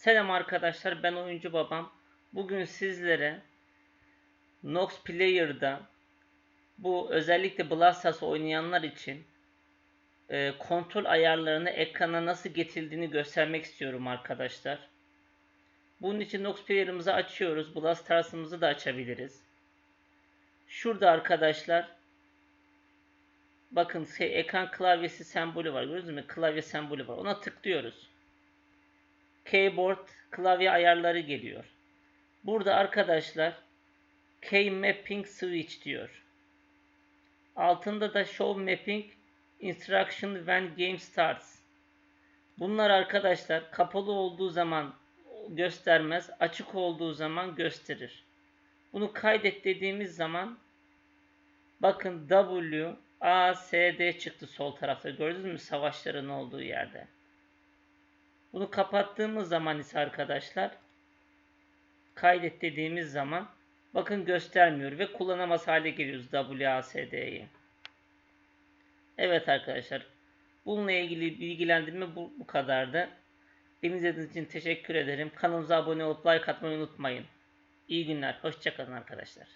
Selam arkadaşlar ben oyuncu babam. Bugün sizlere Nox Player'da bu özellikle Blast Stars oynayanlar için e, kontrol ayarlarını ekrana nasıl getirildiğini göstermek istiyorum arkadaşlar. Bunun için Nox Player'ımızı açıyoruz. Blast Stars'ımızı da açabiliriz. Şurada arkadaşlar bakın şey, ekran klavyesi sembolü var. Gördünüz mü? Klavye sembolü var. Ona tıklıyoruz keyboard klavye ayarları geliyor. Burada arkadaşlar key mapping switch diyor. Altında da show mapping instruction when game starts. Bunlar arkadaşlar kapalı olduğu zaman göstermez, açık olduğu zaman gösterir. Bunu kaydet dediğimiz zaman bakın W, A, S, D çıktı sol tarafta. Gördünüz mü savaşların olduğu yerde. Bunu kapattığımız zaman ise arkadaşlar kaydet dediğimiz zaman bakın göstermiyor ve kullanamaz hale geliyoruz WASD'yi. Evet arkadaşlar bununla ilgili bilgilendirme bu, bu kadardı. Beni izlediğiniz için teşekkür ederim. Kanalımıza abone olup like atmayı unutmayın. İyi günler. Hoşçakalın arkadaşlar.